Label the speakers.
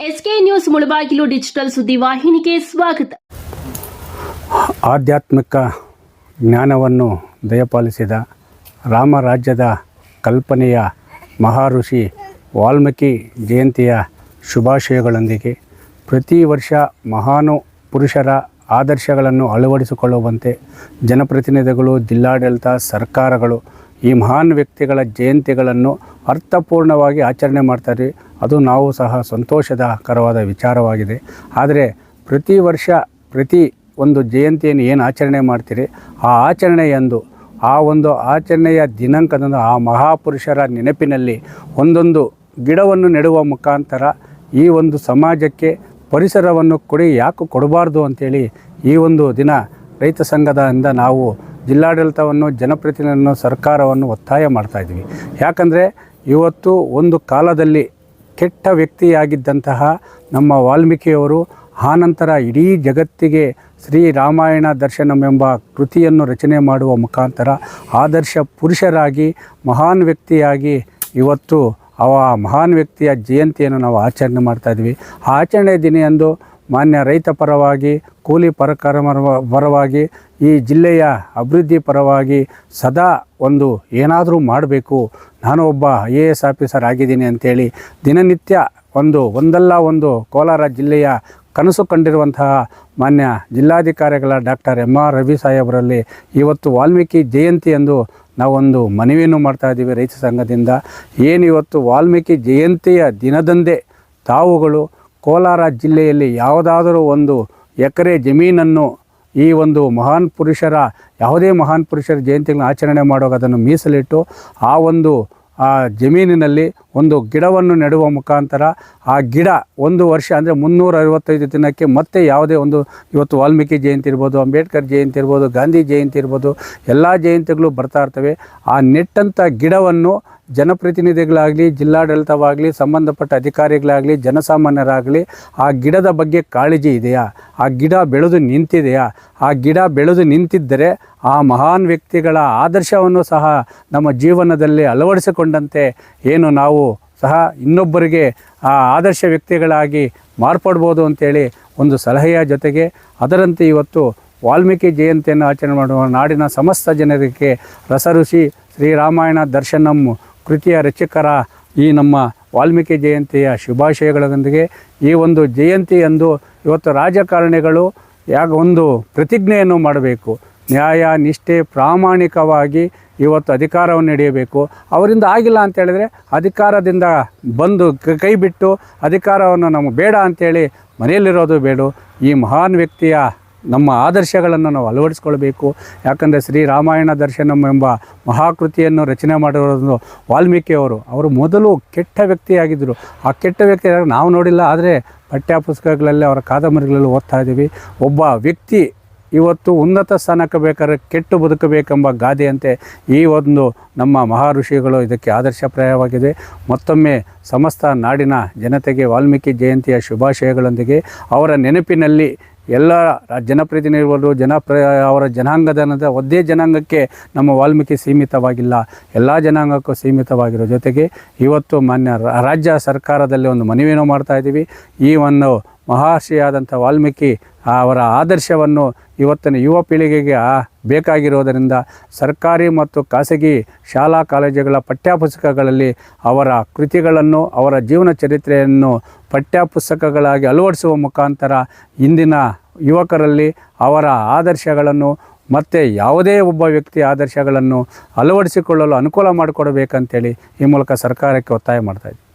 Speaker 1: S K news Mulbagal digital ಸುದ್ದಿವಾಹಿನಿಗೆ ಸ್ವಾಗತ.
Speaker 2: ಆಧ್ಯಾತ್ಮಿಕ ಜ್ಞಾನವನ್ನು ದಯಪಾಲಿಸಿದ ರಾಮರಾಜ್ಯದ ಕಲ್ಪನೆಯ ಮಹಾಋಷಿ ವಾಲ್ಮೀಕಿ ಜಯಂತಿಯ ಶುಭಾಶಯಗಳೊಂದಿಗೆ ಪ್ರತಿ ವರ್ಷ ಮಹಾನು ಪುರುಷರ ಆದರ್ಶಗಳನ್ನು ಅಳವಡಿಸಿಕೊಳ್ಳುವಂತೆ ಜನಪ್ರತಿನಿಧಿಗಳು, ಜಿಲ್ಲಾಡಳಿತ, ಸರ್ಕಾರಗಳು ಈ ಮಹಾನ್ ವ್ಯಕ್ತಿಗಳ ಜಯಂತಿಗಳನ್ನು ಅರ್ಥಪೂರ್ಣವಾಗಿ ಆಚರಣೆ ಮಾಡ್ತಾರೆ ಅದು ನಾವು ಸಹ ಸಂತೋಷದಕರವಾದ ವಿಚಾರವಾಗಿದೆ. ಆದರೆ ಪ್ರತಿ ವರ್ಷ ಪ್ರತಿ ಒಂದು ಜಯಂತಿಯನ್ನು ಏನು ಆಚರಣೆ ಮಾಡ್ತೀರಿ? ಆ ಆಚರಣೆಯಂದು, ಆ ಒಂದು ಆಚರಣೆಯ ದಿನಾಂಕದಂದು ಆ ಮಹಾಪುರುಷರ ನೆನಪಿನಲ್ಲಿ ಒಂದೊಂದು ಗಿಡವನ್ನು ನೆಡುವ ಮುಖಾಂತರ ಈ ಒಂದು ಸಮಾಜಕ್ಕೆ ಪರಿಸರವನ್ನು ಕೊಡಿ, ಯಾಕೆ ಕೊಡಬಾರ್ದು ಅಂಥೇಳಿ ಈ ಒಂದು ದಿನ ರೈತ ಸಂಘದಿಂದ ನಾವು ಜಿಲ್ಲಾಡಳಿತವನ್ನು ಜನಪ್ರತಿನಿಧಿಯನ್ನು ಸರ್ಕಾರವನ್ನು ಒತ್ತಾಯ ಮಾಡ್ತಾಯಿದ್ವಿ ಯಾಕಂದರೆ ಇವತ್ತು ಒಂದು ಕಾಲದಲ್ಲಿ ಕೆಟ್ಟ ವ್ಯಕ್ತಿಯಾಗಿದ್ದಂತಹ ನಮ್ಮ ವಾಲ್ಮೀಕಿಯವರು ಆನಂತರ ಇಡೀ ಜಗತ್ತಿಗೆ ಶ್ರೀ ರಾಮಾಯಣ ಎಂಬ ಕೃತಿಯನ್ನು ರಚನೆ ಮಾಡುವ ಮುಖಾಂತರ ಆದರ್ಶ ಪುರುಷರಾಗಿ, ಮಹಾನ್ ವ್ಯಕ್ತಿಯಾಗಿ ಇವತ್ತು ಅವ ಮಹಾನ್ ವ್ಯಕ್ತಿಯ ಜಯಂತಿಯನ್ನು ನಾವು ಆಚರಣೆ ಮಾಡ್ತಾಯಿದ್ವಿ ಆ ಆಚರಣೆ ದಿನೆಯಂದು ಮಾನ್ಯ ರೈತ ಪರವಾಗಿ, ಕೂಲಿ ಪರಕರ ಪರವಾಗಿ, ಈ ಜಿಲ್ಲೆಯ ಅಭಿವೃದ್ಧಿ ಪರವಾಗಿ ಸದಾ ಒಂದು ಏನಾದರೂ ಮಾಡಬೇಕು. ನಾನು ಒಬ್ಬ ಐ ಎ ಎಸ್ ಆಫೀಸರ್ ಆಗಿದ್ದೀನಿ ಅಂಥೇಳಿ ದಿನನಿತ್ಯ ಒಂದು, ಒಂದಲ್ಲ ಒಂದು ಕೋಲಾರ ಜಿಲ್ಲೆಯ ಕನಸು ಕಂಡಿರುವಂತಹ ಮಾನ್ಯ ಜಿಲ್ಲಾಧಿಕಾರಿಗಳ ಡಾಕ್ಟರ್ ಎಂ ಆರ್. ರವಿ ಸಾಹೇಬರಲ್ಲಿ ಇವತ್ತು ವಾಲ್ಮೀಕಿ ಜಯಂತಿ ಎಂದು ನಾವೊಂದು ಮನವಿಯನ್ನು ಮಾಡ್ತಾ ಇದ್ದೀವಿ ರೈತ ಸಂಘದಿಂದ. ಏನು ಇವತ್ತು ವಾಲ್ಮೀಕಿ ಜಯಂತಿಯ ದಿನದಂದೇ ತಾವುಗಳು ಕೋಲಾರ ಜಿಲ್ಲೆಯಲ್ಲಿ ಯಾವುದಾದರೂ ಒಂದು ಎಕರೆ ಜಮೀನನ್ನು ಈ ಒಂದು ಮಹಾನ್ ಪುರುಷರ, ಯಾವುದೇ ಮಹಾನ್ ಪುರುಷರ ಜಯಂತಿಗಳನ್ನ ಆಚರಣೆ ಮಾಡುವಾಗ ಅದನ್ನು ಮೀಸಲಿಟ್ಟು ಆ ಒಂದು, ಆ ಜಮೀನಿನಲ್ಲಿ ಒಂದು ಗಿಡವನ್ನು ನೆಡುವ ಮುಖಾಂತರ ಆ ಗಿಡ ಒಂದು ವರ್ಷ ಅಂದರೆ ಮುನ್ನೂರ ಅರವತ್ತೈದು ದಿನಕ್ಕೆ ಮತ್ತೆ ಯಾವುದೇ ಒಂದು ಇವತ್ತು ವಾಲ್ಮೀಕಿ ಜಯಂತಿ ಇರ್ಬೋದು, ಅಂಬೇಡ್ಕರ್ ಜಯಂತಿ ಇರ್ಬೋದು, ಗಾಂಧಿ ಜಯಂತಿ ಇರ್ಬೋದು, ಎಲ್ಲ ಜಯಂತಿಗಳು ಬರ್ತಾ ಇರ್ತವೆ. ಆ ನೆಟ್ಟಂಥ ಗಿಡವನ್ನು ಜನಪ್ರತಿನಿಧಿಗಳಾಗಲಿ, ಜಿಲ್ಲಾಡಳಿತವಾಗಲಿ, ಸಂಬಂಧಪಟ್ಟ ಅಧಿಕಾರಿಗಳಾಗಲಿ, ಜನಸಾಮಾನ್ಯರಾಗಲಿ, ಆ ಗಿಡದ ಬಗ್ಗೆ ಕಾಳಜಿ ಇದೆಯಾ? ಆ ಗಿಡ ಬೆಳೆದು ನಿಂತಿದೆಯಾ? ಆ ಗಿಡ ಬೆಳೆದು ನಿಂತಿದ್ದರೆ ಆ ಮಹಾನ್ ವ್ಯಕ್ತಿಗಳ ಆದರ್ಶವನ್ನು ಸಹ ನಮ್ಮ ಜೀವನದಲ್ಲಿ ಅಳವಡಿಸಿಕೊಂಡಂತೆ ಏನು ನಾವು ಸಹ ಇನ್ನೊಬ್ಬರಿಗೆ ಆ ಆದರ್ಶ ವ್ಯಕ್ತಿಗಳಾಗಿ ಮಾರ್ಪಡ್ಬೋದು ಅಂತೇಳಿ ಒಂದು ಸಲಹೆಯ ಜೊತೆಗೆ ಅದರಂತೆ ಇವತ್ತು ವಾಲ್ಮೀಕಿ ಜಯಂತಿಯನ್ನು ಆಚರಣೆ ಮಾಡುವ ನಾಡಿನ ಸಮಸ್ತ ಜನರಿಗೆ ರಸಋಷಿ ಶ್ರೀರಾಮಾಯಣ ದರ್ಶನಂ ಕೃತಿಯ ರಚಕರ ಈ ನಮ್ಮ ವಾಲ್ಮೀಕಿ ಜಯಂತಿಯ ಶುಭಾಶಯಗಳೊಂದಿಗೆ ಈ ಒಂದು ಜಯಂತಿಯಂದು ಇವತ್ತು ರಾಜಕಾರಣಿಗಳು ಯಾಗ ಒಂದು ಪ್ರತಿಜ್ಞೆಯನ್ನು ಮಾಡಬೇಕು. ನ್ಯಾಯ, ನಿಷ್ಠೆ ಪ್ರಾಮಾಣಿಕವಾಗಿ ಇವತ್ತು ಅಧಿಕಾರವನ್ನು ಹಿಡಿಯಬೇಕು. ಅವರಿಂದ ಆಗಿಲ್ಲ ಅಂತೇಳಿದರೆ ಅಧಿಕಾರದಿಂದ ಬಂದು ಕ- ಬಿಟ್ಟು ಅಧಿಕಾರವನ್ನು ನಮಗೆ ಬೇಡ ಅಂತೇಳಿ ಮನೆಯಲ್ಲಿರೋದು ಬೇಡ. ಈ ಮಹಾನ್ ವ್ಯಕ್ತಿಯ ನಮ್ಮ ಆದರ್ಶಗಳನ್ನು ನಾವು ಅಳವಡಿಸ್ಕೊಳ್ಬೇಕು. ಯಾಕಂದರೆ ಶ್ರೀ ರಾಮಾಯಣ ದರ್ಶನಂ ಎಂಬ ಮಹಾಕೃತಿಯನ್ನು ರಚನೆ ಮಾಡಿರೋದು ವಾಲ್ಮೀಕಿಯವರು ಅವರು. ಮೊದಲು ಕೆಟ್ಟ ವ್ಯಕ್ತಿಯಾಗಿದ್ದರು. ಆ ಕೆಟ್ಟ ವ್ಯಕ್ತಿ ನಾವು ನೋಡಿಲ್ಲ, ಆದರೆ ಪಠ್ಯ ಪುಸ್ತಕಗಳಲ್ಲಿ ಅವರ ಕಾದಂಬರಿಗಳಲ್ಲಿ ಓದ್ತಾ ಇದ್ದೀವಿ. ಒಬ್ಬ ವ್ಯಕ್ತಿ ಇವತ್ತು ಉನ್ನತ ಸ್ಥಾನಕ್ಕೆ ಬೇಕಾದ್ರೆ ಕೆಟ್ಟು ಬದುಕಬೇಕೆಂಬ ಗಾದೆಯಂತೆ ಈ ಒಂದು ನಮ್ಮ ಮಹರ್ಷಿಗಳು ಇದಕ್ಕೆ ಆದರ್ಶಪ್ರಾಯವಾಗಿದೆ. ಮತ್ತೊಮ್ಮೆ ಸಮಸ್ತ ನಾಡಿನ ಜನತೆಗೆ ವಾಲ್ಮೀಕಿ ಜಯಂತಿಯ ಶುಭಾಶಯಗಳೊಂದಿಗೆ ಅವರ ನೆನಪಿನಲ್ಲಿ ಎಲ್ಲ ಜನಪ್ರತಿನಿಧಿಗಳು, ಜನಪ್ರ, ಅವರ ಜನಾಂಗದ ಒಂದೇ ಜನಾಂಗಕ್ಕೆ ನಮ್ಮ ವಾಲ್ಮೀಕಿ ಸೀಮಿತವಾಗಿಲ್ಲ. ಎಲ್ಲ ಜನಾಂಗಕ್ಕೂ ಸೀಮಿತವಾಗಿರೋ ಜೊತೆಗೆ ಇವತ್ತು ಮಾನ್ಯ ರಾಜ್ಯ ಸರ್ಕಾರದಲ್ಲಿ ಒಂದು ಮನವಿಯನ್ನು ಮಾಡ್ತಾ ಇದ್ದೀವಿ. ಈ ಒಂದು ಮಹರ್ಷಿಯಾದಂಥ ವಾಲ್ಮೀಕಿ ಅವರ ಆದರ್ಶವನ್ನು ಇವತ್ತಿನ ಯುವ ಪೀಳಿಗೆಗೆ ಬೇಕಾಗಿರೋದರಿಂದ ಸರ್ಕಾರಿ ಮತ್ತು ಖಾಸಗಿ ಶಾಲಾ ಕಾಲೇಜುಗಳ ಪಠ್ಯಪುಸ್ತಕಗಳಲ್ಲಿ ಅವರ ಕೃತಿಗಳನ್ನು, ಅವರ ಜೀವನ ಚರಿತ್ರೆಯನ್ನು ಪಠ್ಯಪುಸ್ತಕಗಳಾಗಿ ಅಳವಡಿಸುವ ಮುಖಾಂತರ ಇಂದಿನ ಯುವಕರಲ್ಲಿ ಅವರ ಆದರ್ಶಗಳನ್ನು ಮತ್ತು ಯಾವುದೇ ಒಬ್ಬ ವ್ಯಕ್ತಿ ಆದರ್ಶಗಳನ್ನು ಅಳವಡಿಸಿಕೊಳ್ಳಲು ಅನುಕೂಲ ಮಾಡಿಕೊಡಬೇಕಂತೇಳಿ ಈ ಮೂಲಕ ಸರ್ಕಾರಕ್ಕೆ ಒತ್ತಾಯ ಮಾಡ್ತಾಯಿದ್ವಿ